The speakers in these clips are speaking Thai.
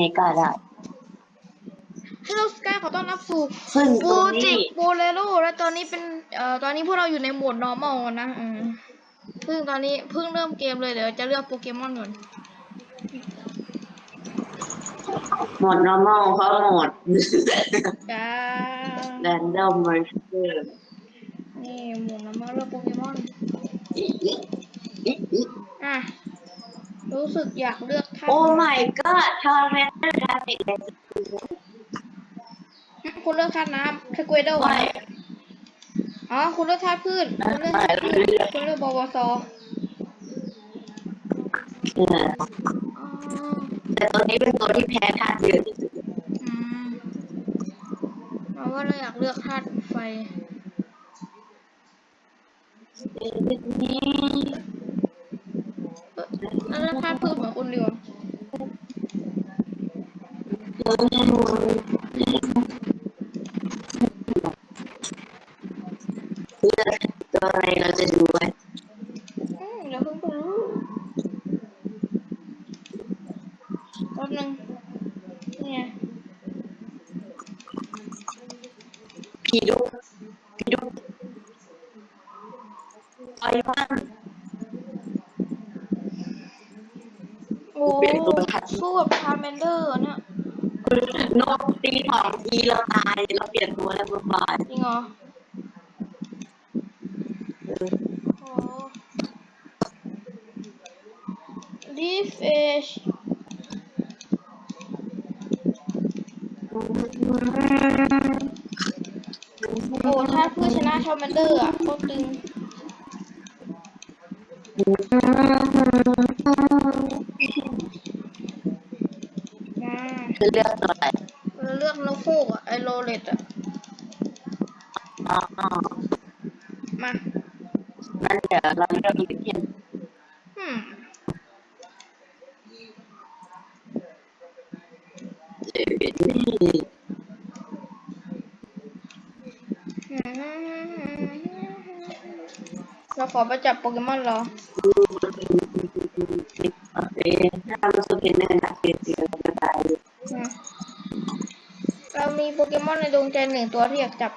เมกาได้ ฮัลโหลสกายขอต้อนรับสู่ซึ่งตฟูรงจินี้โบเลโรและตอนนี้เป็นเอ่อตอนนี้พวกเราอยู่ในโหมด normal นะอืมเพิ่งตอนนี้เพิ่งเริ่มเกมเลยเดี๋ยวจะเลือกโปเกมอนก่อนหมด normal เขาหมด จ้า random version นี่โหมด normal เลือกโปเกมอน อะ รู้สึกอยากเลือกท่านโอ้ my god ทอร์เรนต์กราฟิกเลยคุณเลือกท่านน้ำสควีเดอร์ไม่อ๋อ คุณเลือกท่าพืช คุณเลือกท่าพืชคุณเลือกบวสเอออ๋อแต่ตัวนี้เป็นตัวที่แพ้ธาตุเยอะที่สุดอืมเราว่าเราอยากเลือกธาตุไฟนี่ ตัวอะไรเราจะดูไว้อืมเดี๋ยวเพิ่งรู้แป๊บนึงนี่ไงพี่ดุพี่ดุไอ้บ้างโอ้สู้กับชาร์แมนเดอร์เนี่ย นกตีสองทีเราตาย เราเปลี่ยนตัวแล้วบ๊ายบายจริงเหรอเออโอ้ลีเอชโอ้ถ้าเพื่อชนะชาร์มนเดอร์อะโคตรตึงนะ คือเลือกตัวอะไรเราเลือกนกฮูกอะไอโรเลตอะอ๋อมานั่นเดี๋ยวเราเลือกลิเทนอืมนี่เราขอไปจับโปเกมอนเหรอ โอเคถ้าเราสุดเห็นในหนักเกินเสียเราจะตาย อืมเรามีโป เกมอนในดวงใจหนึ่งตัวที่อยากจับ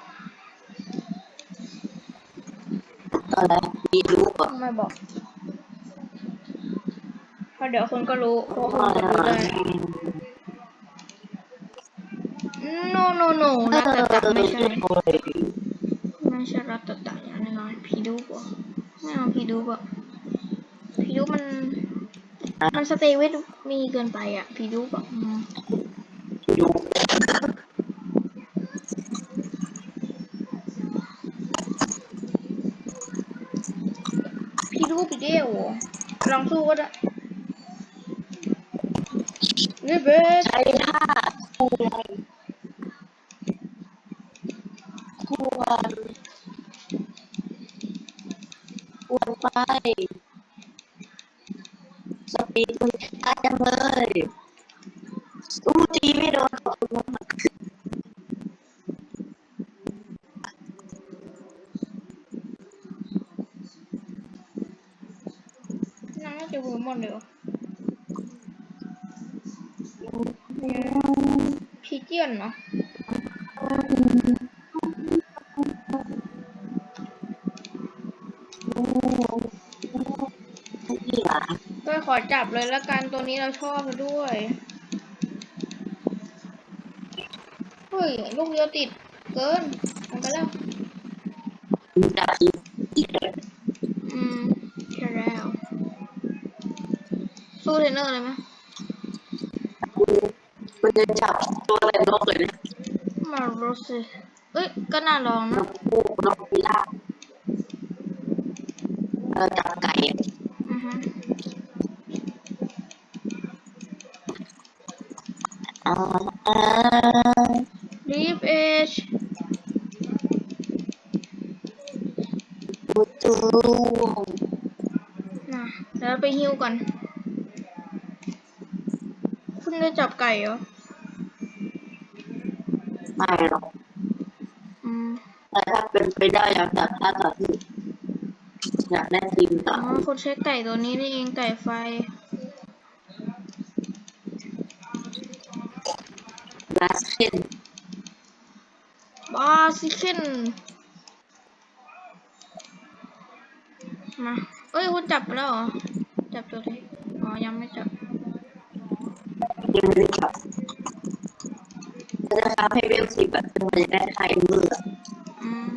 อะไรมีรู้ป่ะไม่บอกเพราะเดี๋ยวคุณก็รู้เพราะคุณจะรู้ได้ no no no รัตตะไม่ใช่ไม่ใช่รัตตะอย่างแน่นอนพีดูปะไม่เอาพีดูปะพีดูมัน มันสเตย์เวทมีเกินไปอะพีดูปะอืม รู้ พีดูปีเดียวเหรอ ลองสู้ก็ได้นี่เบสใช้ท่าคู่เลคู่วันควรไปสปีดคุณช้าจังเลยอู้ตีไม่โดนขอบคุณมาก น่าจะเวอร์มอนเดี๋ยวพีเจียนเนาะ นี่หรอ ก็ขอจับเลยละกั นตัวนี้เราชอบมันด้วย เฮ้ย ลูกเดียวติด เกินเอาไปแล้วมีดาบอีกอืมใช่แล้ว สู้เทรนเนอร์เลยไหมมันจะจับตัวอะไรนกเลยนะมาโรสิเอ้ย ก็น่าลองนนะกคู่นกพิราบเราจับไก่ อือฮึ อ่าอ่าลีฟเอชบูจูนะเดี๋ยวเราไปฮิวก่อน คุณจะจับไก่เหรอ ไม่หรอกอืมแต่ถ้าเป็นไปได้อยากจับท่าต่อที่อยากได้ทีมต่อ๋ออคุณใช้ไก่ตัวนี้นี่เองไก่ไฟาสเคนบาซิเคนมา เอ้ยคุณจับไปแล้วเหรอ จับตัวเล็กอ๋อ ยังไม่จับ ยังไม่ได้ขับจะทำให้เวลสิบแบบเป็นมันจะได้คลายมืออืม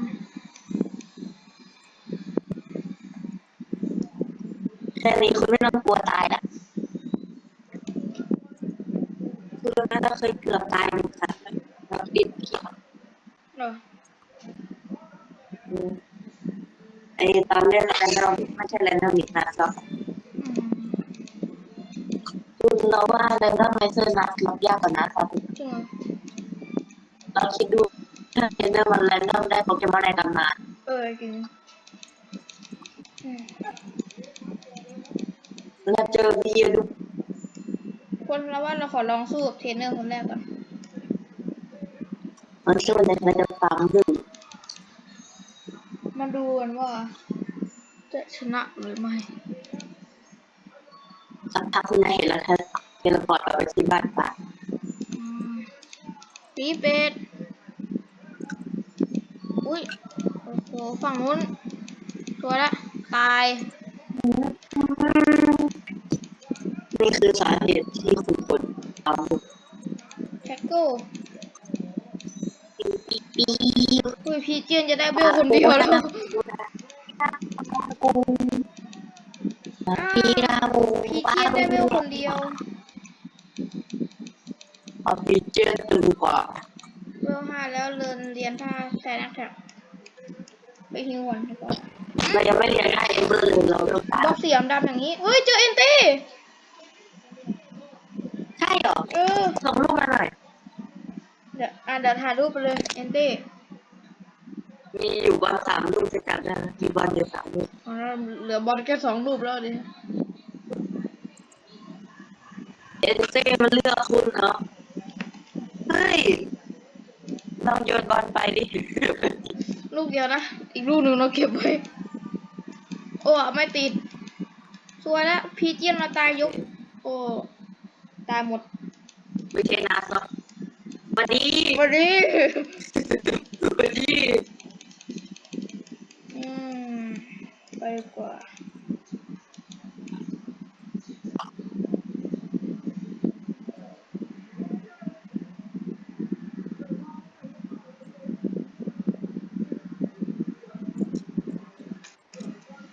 แค่นี้คุณไม่ต้องกลัวตายละ คือแม่ก็เคยเกือบตายเหมือนกันเราปิดเขียวเหรอไอตอนเล่นแรนดอมไม่ใช่แรนดอมอีกนะครับอืมคุณเราว่าแรนดอมไมเซอร์นัดล็อกยากกว่านะครับ จริงเหรอเราคิดดูถ้าเรนดอมมันแรนดอมได้โปเกมอนในตำนมาเออจริงอืมแล้วเจอบีดู คนละว่าเราขอลองสู้กับเทรนเนอร์คนแรกก่อนมันช่วยในการจะฟังดึงมาดูกันว่า จะชนะหรือไม่สักพักคุณเห็นแล้วเธอเทเลพอร์ตกลับไปที่บ้านป่าอืมตีเป็ด อุ้ย โอ้โห ฝั่งนู้น ตัวละ ตาย นี่คือสาเหตุที่คุณคนเอาแท็กโก้ปีปีอุ้ยพีเจียนจะได้เบลคนเดียวแล้วปีราบูพีเจียนได้เบลคนเดียวเอาปีเจนตึงกว่าเบลห้าแล้วเรียนเรียนท่าแซนักแท็กไปฮิวก่อนดีกว่าเรายังไม่เรียนได้เอเวอร์เลยเราต้องตาบอกเสียงดำอย่างนี้เฮ้ยเจอเอ็นตี้ใช่เหรอ เออ ส่งรูปมาหน่อย เดี๋ยวอะเดี๋ยวถ่ายรูปไปเลยเอ็นตี้มีอยู่บอลสามลูกจะจับได้มีบอลอยู่สามลูกอ๋อเหลือบอลแค่สองรูปแล้วดิเอ็นเจมันเลือกคุณเนาะเฮ้ยลองโยนบอลไปดิ ลูกเดียวนะ อีกลูกหนึ่งเราเก็บไว้โอ้ไม่ติดสวยแล้วพีเจียนมาตายยก โอ้ ตายหมดไม่ใช่นาซอกวันนี้วันนี้วันนี้ อืม ไปดีกว่า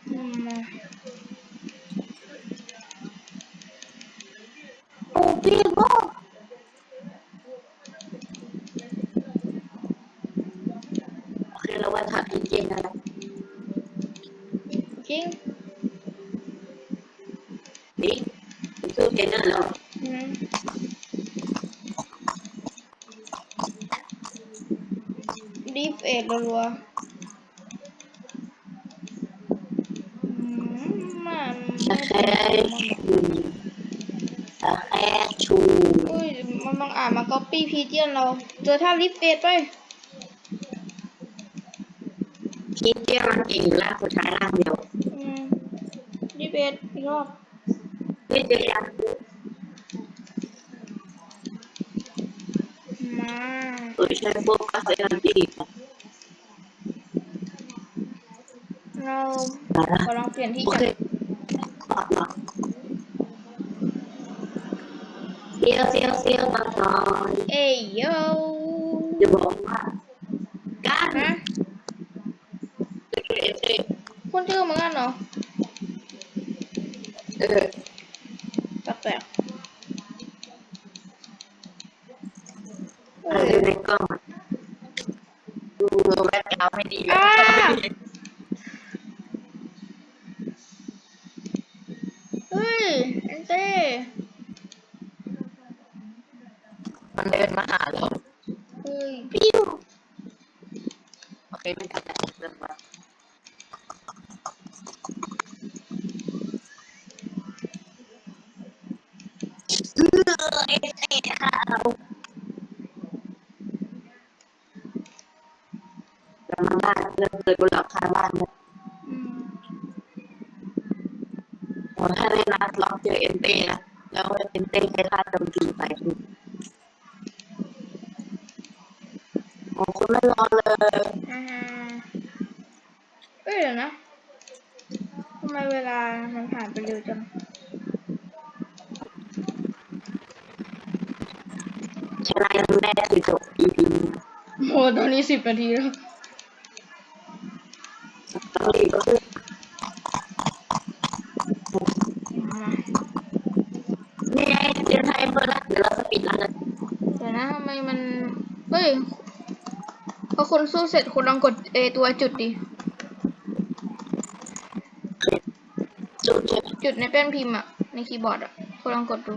อืมมา โอ้พี่บอกโอเคเราว่าถา มพี่เจนนะจริงนี่คือเจนนั่นเหรออืมดีฟเอ็ดรัวๆอืมมันสแคชูสแคชู อุ้ย มันบังอ่านมาก๊อปปี้พีเจียนเรา เจอท่าลิฟเอ็ดไป พี่เจนมันเก่งอยู่ล่างสุดท้ายล่างเดียวอืมลิฟเอ็ดอีกรอบพี่เจนยังมาเออใช้พวกคาเฟ่ทันทีเรามาละขอลองเปลี่ยนที่โอกันเคปอดหรอเซียวเซียวเซียวมาหน่อยเอ้ยโยจะบอกว่าการ ฮะ เอเอเอ คุณชื่อเหมือนกันเหรอ เออ แปลกๆ เอเอ้อยในกล้องดูแบ็คกราวด์ไม่ดีอ่าเฮ้ยเอ็นเต้มันเดินมาหาเรา เฮ้ย ปิ้วโอเคไม่ทันแล้วเดินมาเออเอเอค่ะเราแต่มาบ้านเริ่มเลยบนหลังคาบ้านเนี่ย อืม โอ้ถ้าได้นัดล็อกเจอเอ็นเต้นะแล้วเอ็นเต้ใช้ท่าโจมตีไปคือของคุณไม่รอเลยอ่าเอ้ยเดี๋ยวนะทำไมเวลามันผ่านไปเร็วจังชนะยังแม่สิจบ EP โอ้ตอนนี้สิบนาทีแล้วตอนนี้ก็คือ มา นี่ไง เดี๋ยวให้เพื่อนละเดี๋ยวเราสปีดรันกันเดี๋ยวนะทำไมมัน เฮ้ย พอคุณสู้เสร็จคุณลองกดเอตัวจุดดิ จุดเช็คจุดในแป้นพิมพ์อะในคีย์บอร์ดอะคุณลองกดดู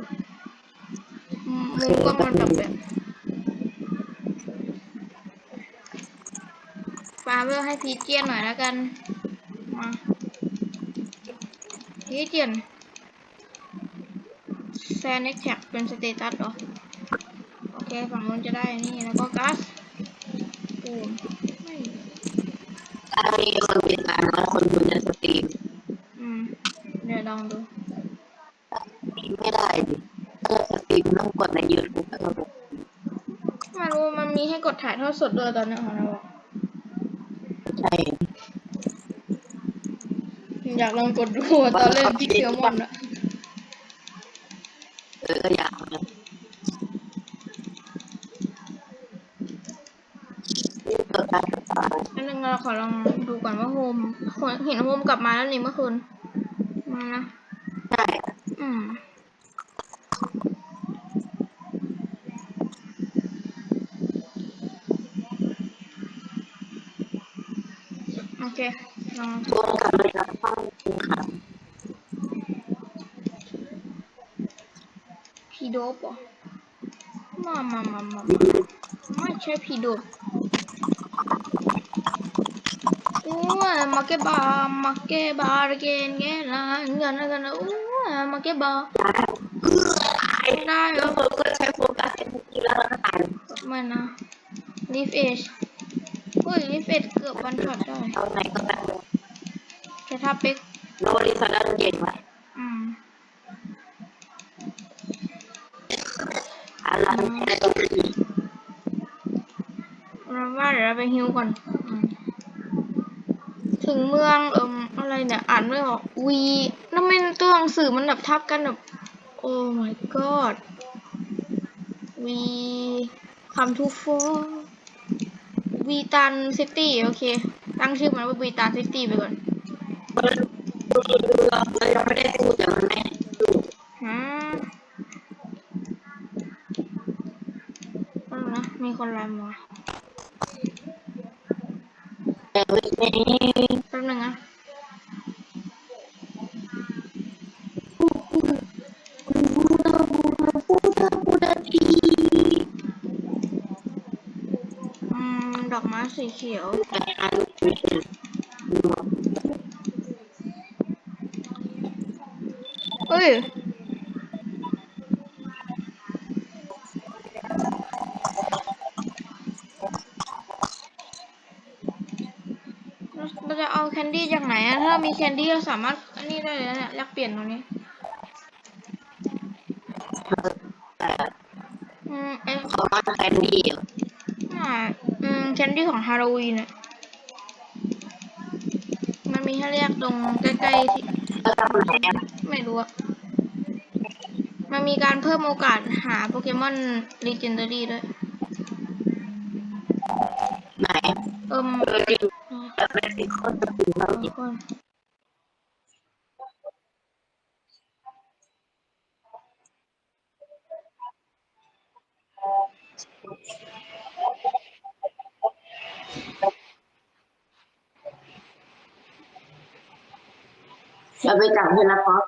มุมมุมกล้องมันแบบแบบฟาเวลให้พีเจียนหน่อยแล้วกัน มาพีเจียนแซ นเน็กแท็กเป็นสเตตัสเหรอ โอเค ฝั่งนู้นจะได้นี่แล้วก็กัสปูมไม่ถ้ามีคนติดตามน้อยคนดูจะสตรีมอืม เดี๋ยวลองดูไม่ได้ดิถ้าจะสตรีมต้องกดในยูทูบแล้วก็กดไม่รู้มันมีให้กดถ่ายทอดสดด้วยตอนนี้ของเราอะใช่อยากลองกดดูอะตอนเล่นพิกเซลมอนอะเออก็อยากนะเปิดการศึกษาอันนึงเราขอลองดูก่อนว่าโฮมเห็นโฮมกลับมาแล้วนี่เมื่อคืน มานะ ใช่อืมโอเคลองทวงกลับมาจากห้องคุณค่ะ พีโดปเหรอมามามามาไม่ใช่พีโดปโอ้ยมาเก็บบาร์มาเก็บบาร์เกนเกนละเงินกันนะโอ้ยมาเก็บบาร์ได้เหรแล้อวคนก็ใช้โฟกัสเป็นทีแล้วก็ตายไม่นะลีฟเอชเฮ้ยลีฟเอชเกือบวันช็อตได้เอาไหนก็แบบแค่ถ้าเป๊กโนริซาดันเก่งไหม อืม อะไรแค่ตรงนี้ เราว่าเดี๋ยวเราไปฮิวก่อนอถึงเมืองเอิมอะไรเนี่ย อ่านไม่ออกวีนั่นเป็นตัวหนังสือมันแบบทับกันแบบโอ้ my god วีคัมทูโฟวีตันซิตี้โอเค ตั้งชื่อมันว่าวีตันซิตี้ไปก่อนเราไม่ได้พูดแต่มันไม่ดูฮะนะมีคนไลน์มา แต่วั นนี้แป๊บนึงนะพูดทีอืมดอกไม้สีเขียวแต่อันนี้เอ้ย เราจะเอาแคนดี้ จากไหนอะถ้ามีแคนดี้เราสามารถอันนี้ได้เลยนะเนี่ยแลกเปลี่ยนตรงนี้แต่อืมเอ๊ะเขาว่าแคนดี้อ่าอืมแคนดี้ของฮาโลวีนเนี่ยมันมีให้เรียกตรงใกล้ๆที่แล้วทำไหนอะไม่รู้อะมันมีการเพิ่มโอกาสหาโปเกมอน l ีเจนด a รี่ด้วยไหนเอิมเออจริง แต่เป็นสิ่งคนจะถึงเรา เดี๋ยวก่อน จะไปจับเฮลาคอส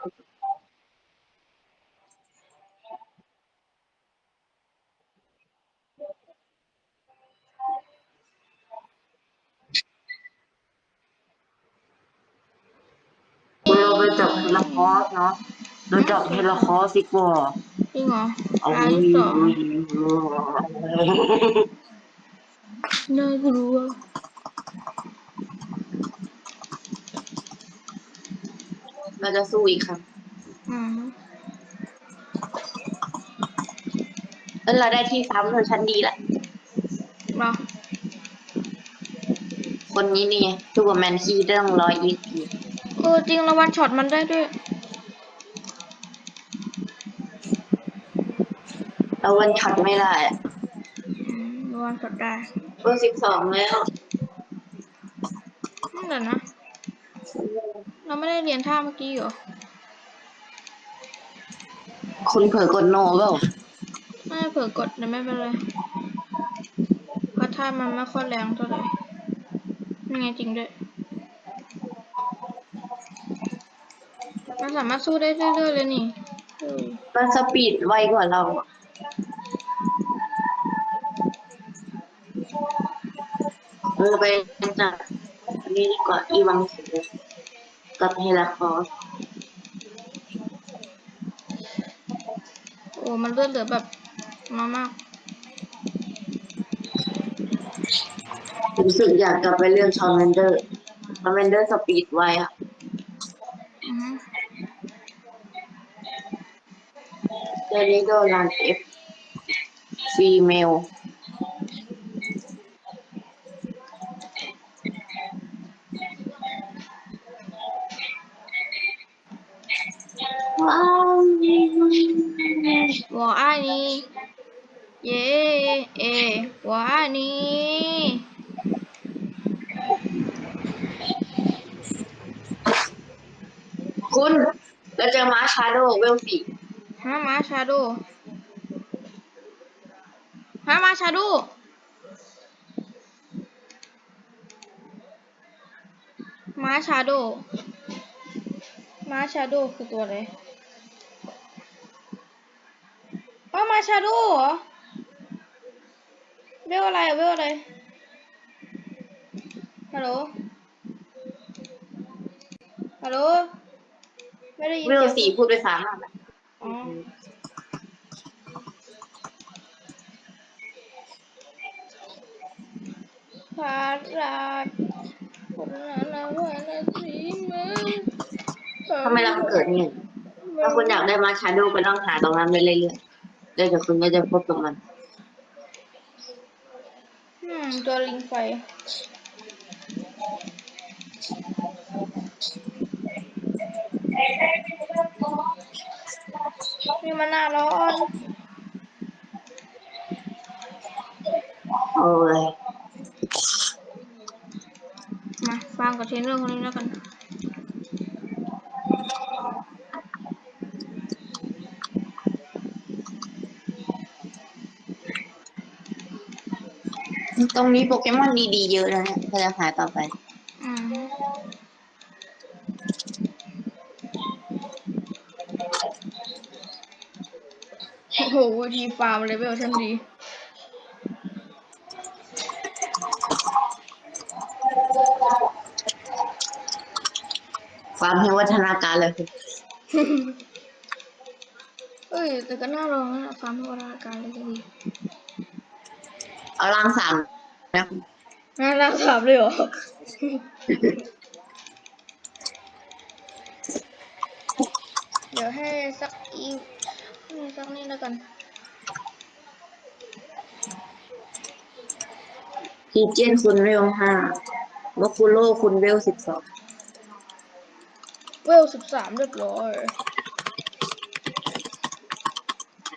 เราไปจับเฮ ลาคอสเนาะเราจับเฮลาคอสดีกว่าจริงเหรอเอาตาอุ้ยยสองอุ้ยน่ากลัวเราจะสู้อีกครับอืมแล้วเราได้ที่ซ้ำเราชั้นดีละมาคนนี้นี่ซูเปอร์แมนคีได้ต้องร้อยยี่สิบ เออจริงรางวัลช็อตมันได้ด้วยแล้ววันช็อตไม่ได้อะอืมรางวัลช็อตได้เบอร์สิบสองแล้วนั่นแหละนะ เราไม่ได้เรียนท่าเมื่อกี้เหรอคุณเผลอกดโนเปล่าไม่เผื่อกดแต่ไม่เป็นไรเพราะท่ามันไม่ค่อยแรงเท่าไหร่ยังไงจริงด้วย มันสามารถสู้ได้เรื่อยๆเลยนี่เออมันสปีดไวกว่าเราอะเออไปจากอันนี้ดีกว่าอีวังสูกับเฮลาคอสโอ้มันเลือดเหลือแบบมามากรู้สึกอยากกลับไปเรื่องชอนเมนเดอร์ชอนเมนเดอร์สปีดไวอะ อือฮึ เดลิโดรันเอฟฟีเมลว้าว 我爱你耶เอ我爱你 คุณเราเจอมาชาโดเวลสี่ ฮะมาชาโดฮะมาชาโดมาชาโดมาชาโดคือตัวอะไรว่ามาชาโดเหรอ เวลอะไรเวลอะไร ฮัลโหล ฮัลโหล ไม่ได้ยินเวลสีพูดไปสามอะอ๋อ พาราดคนนั้นนะว่านาทีมึงทำไมเราเกิดเนี่ย ถ้าคุณอยากได้มาชาโดก็ต้องหาตรงนั้นไปเรื่อยๆแล้วเดี๋ยวคุณก็จะพบตรงมันอืมตัวลิงไฟ นี่มันน่าร้อนโอ้ยมาฟังกับเทรนเนอร์คนนี้แล้วกันตรงนี้โปเกมอนดีๆเยอะแล้วเนี่ยเราจะหาต่อไป โอ้โหทีฟาร์มเลเวลชั้นดี ความให้วัฒนาการเลยคุณเอ้ย แต่ก็น่าลองนะฟาร์มพัฒนาการเลยก็ดี เอาล่างสามนะน่ารักถามเลยเหรอ เดี๋ยวให้สักอีให้สักนี่แล้วกัน ทีเจนคุณเวลห้าวัคูโลคุณเวลสิบสองเวลสิบสามเรียบร้อย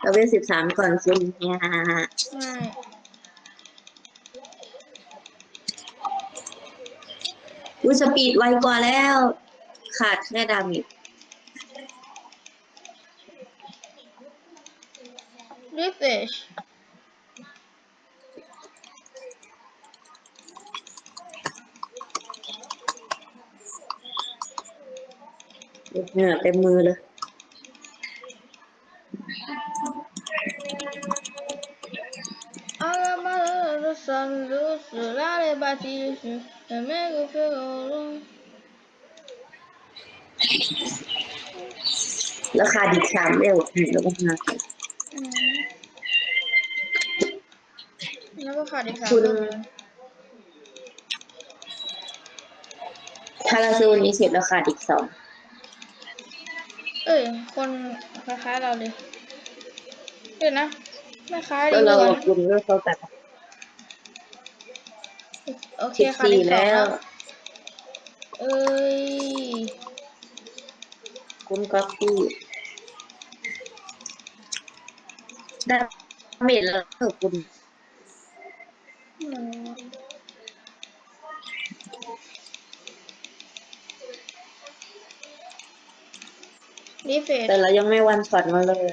เราเวลสิบสามก่อนคุณเนี่ยง่ายอุ้ยสปีดไวกว่าแล้ว ขาดแค่ดามิดรีเฟช เหงื่อเต็มมือเลยอามาลาซันลูสลาเลบาติสเอเมโกเฟโลแล้วขาดอีกสามเวลถึงแล้วก็มาอืมแล้วก็ขาดอีกสามคุณเวลถ้าเราซื้อวันนี้เสร็จแล้วขาดอีกสองเอ้ย คนคล้ายๆเราเลยเดี๋ยวนะไม่คล้ายก็ดีเรากว่ากับคุณก็เขาตัดโอเคสิบค่ะสี่ที่สองแล้วเอ้ย คุณก็พี่ได้เมจแล้วเหรอคุณ เฟสแต่เรายังไม่วันช็อตมาเลย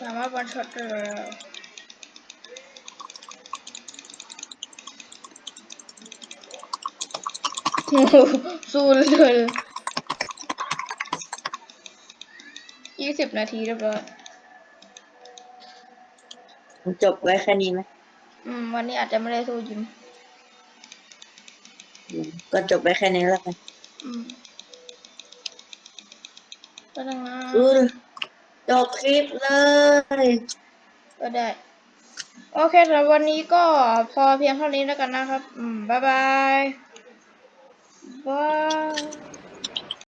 สามารถวันช็อตได้แล้วโอ้โหสู้เลยยี่สิบนาทีเรียบร้อยจบไว้แค่นี้ไหมอืม วันนี้อาจจะไม่ได้สู้ยิมอืมก็จบไว้แค่นี้แล้วกัน ก็ดังนะอือจบคลิปเลย ก็ได้ โอเคสำหรับวันนี้ก็พอเพียงเท่านี้แล้วกันนะครับ อืม บ๊ายบาย บาย